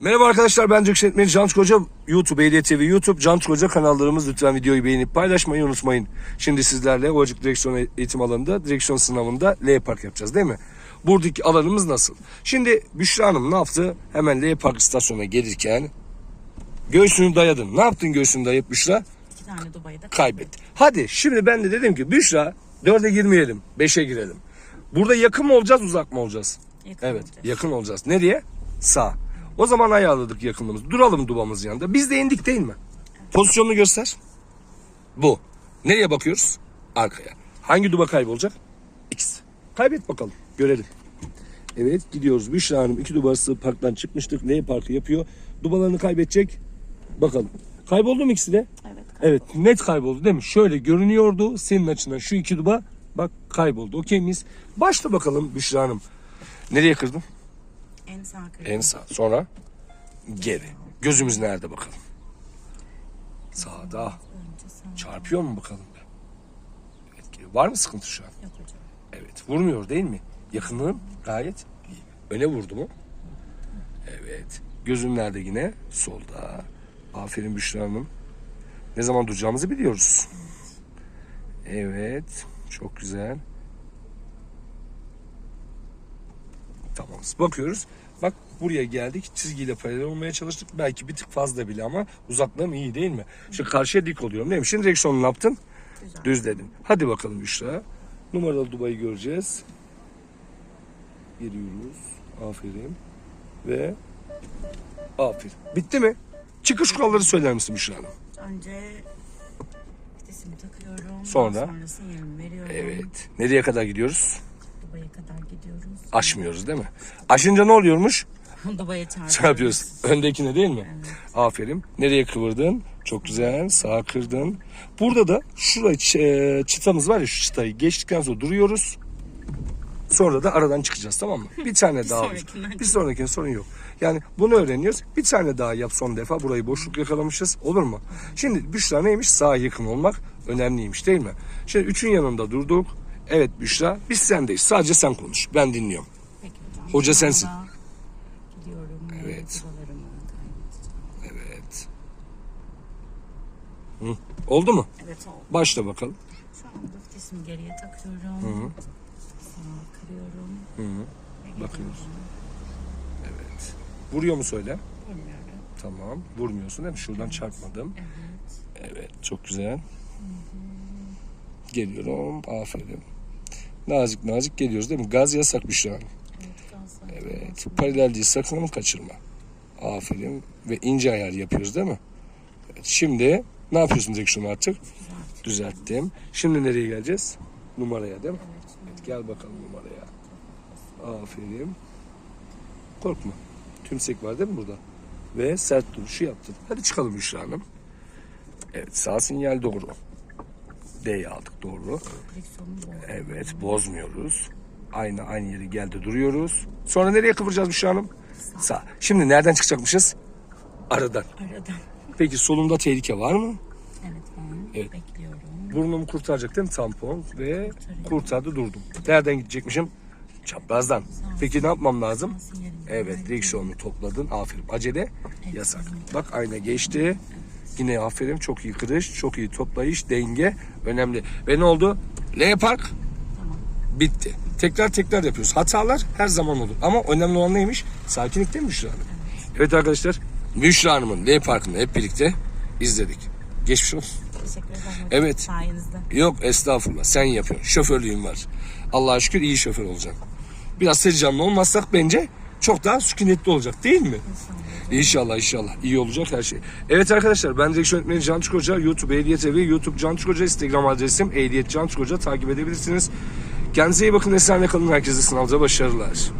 Merhaba arkadaşlar ben Türk Şetmeni Can Koca YouTube, TV YouTube, Can Koca kanallarımız. Lütfen videoyu beğenip paylaşmayı unutmayın. Şimdi sizlerle Ovacık Direksiyon Eğitim Alanı'nda direksiyon sınavında L Park yapacağız değil mi? Buradaki alanımız nasıl? Şimdi Büşra Hanım ne yaptı? Hemen L Park istasyonuna gelirken göğsünü dayadın. Ne yaptın göğsünü dayayıp Büşra? İki tane Dubai'de Kaybetti. Hadi şimdi ben de dedim ki Büşra 4'e girmeyelim 5'e girelim. Burada yakın mı olacağız uzak mı olacağız? Yakın evet olacağız. yakın olacağız. Nereye? Sağ. O zaman ayarladık yakınlığımızı. Duralım dubamız yanında. Biz de indik değil mi? Pozisyonunu göster. Bu. Nereye bakıyoruz? Arkaya. Hangi duba kaybolacak? X. Kaybet bakalım. Görelim. Evet gidiyoruz. Büşra Hanım iki dubası parktan çıkmıştık. L parkı yapıyor. Dubalarını kaybedecek. Bakalım. Kayboldu mu ikisi de? Evet. Evet net kayboldu değil mi? Şöyle görünüyordu senin açından şu iki duba bak kayboldu. Okey miyiz? Başla bakalım Büşra Hanım. Nereye kırdın? En sağ kırık. En sağ. Sonra geri. Gözümüz nerede bakalım? Sağda. Çarpıyor mu bakalım? Evet, geri. Var mı sıkıntı şu an? Yok hocam. Evet. Vurmuyor değil mi? Yakınlığın gayet iyi. Öne vurdu mu? Evet. Gözün nerede yine? Solda. Aferin Büşra Hanım. Ne zaman duracağımızı biliyoruz. Evet. Çok güzel. Tamam. Bakıyoruz. Bak buraya geldik. Çizgiyle paralel olmaya çalıştık. Belki bir tık fazla bile ama uzaklığım iyi değil mi? Şimdi karşıya dik oluyorum değil mi? Şimdi direksiyonu ne yaptın? Güzel. Düzledin. Hadi bakalım Büşra. Numaralı Dubai'yi göreceğiz. Giriyoruz. Aferin. Ve aferin. Bitti mi? Çıkış kuralları söyler misin Büşra Hanım? Önce vitesimi takıyorum. Sonra? Sonra sinyalimi veriyorum. Evet. Nereye kadar gidiyoruz? Dubai'ye kadar gidiyoruz. Aşmıyoruz değil mi? Aşınca ne oluyormuş? Dubai'ye çarpıyoruz. Yapıyoruz. Öndekine değil mi? Aferin. Nereye kıvırdın? Çok güzel. Sağa kırdın. Burada da şurayı e, çıtamız var ya şu çıtayı geçtikten sonra duruyoruz. Sonra da aradan çıkacağız tamam mı? Bir tane daha. olur. sonrakinden Bir sonrakine sorun yok. Yani bunu öğreniyoruz. Bir tane daha yap son defa. Burayı boşluk yakalamışız. Olur mu? Şimdi Büşra neymiş? Sağa yakın olmak önemliymiş değil mi? Şimdi üçün yanında durduk. Evet Büşra biz sendeyiz. Sadece sen konuş. Ben dinliyorum. Peki hocam. Hoca sensin. Gidiyorum. Evet. Evet. Hı. Oldu mu? Evet oldu. Başla bakalım. Şu anda vitesimi geriye takıyorum. Sağa kırıyorum. Hı hı. Bakıyoruz. Evet. Vuruyor mu söyle? Bilmiyorum. Tamam. Vurmuyorsun değil mi? Şuradan çarpmadım. Evet. Evet. Çok güzel. Geliyorum. Aferin. Nazik nazik geliyoruz değil mi? Gaz yasak bir şu an. Evet. Evet. Paralelciyi sakın ama kaçırma. Aferin. Ve ince ayar yapıyoruz değil mi? Evet. Şimdi ne yapıyorsun direksiyonu artık? Düzelttim. Şimdi nereye geleceğiz? Numaraya değil mi? Evet, gel bakalım numaraya. Aferin. Korkma. Tümsek var değil mi burada? Ve sert duruşu yaptın. Hadi çıkalım Büşra Hanım. Evet sağ sinyal doğru. D'yi aldık doğru. Evet bozmuyoruz. Aynı aynı yere geldi duruyoruz. Sonra nereye kıvıracağız Büşra Hanım? Sağ. Şimdi nereden çıkacakmışız? Aradan. Aradan. Peki solumda tehlike var mı? Evet ben Evet. bekliyorum. Burnumu kurtaracak değil mi tampon? Ve kurtardı durdum. Nereden gidecekmişim? Çaprazdan. Peki ne yapmam lazım? Evet verdim. direksiyonunu topladın. Aferin. Acele yasak. Bak ayna geçti. Yine aferin. Çok iyi kırış. Çok iyi toplayış. Denge önemli. Ve ne oldu? L park Tamam. bitti. Tekrar tekrar yapıyoruz. Hatalar her zaman olur. Ama önemli olan neymiş? Sakinlik değil mi Büşra Hanım? Evet arkadaşlar. Büşra Hanım'ın L parkını hep birlikte izledik. Geçmiş olsun. Teşekkür ederim. Evet. Sayenizde. Yok estağfurullah sen yapıyorsun. Şoförlüğün var. Allah'a şükür iyi şoför olacaksın. Biraz heyecanlı olmazsak bence çok daha sükunetli olacak değil mi? İnşallah inşallah iyi olacak her şey. Evet arkadaşlar ben direksiyon yönetmeni Can Hoca. YouTube Ehliyet TV, YouTube Can Hoca, Instagram adresim Ehliyet Can Hoca takip edebilirsiniz. Kendinize iyi bakın. Esenle kalın. Herkese sınavda başarılar.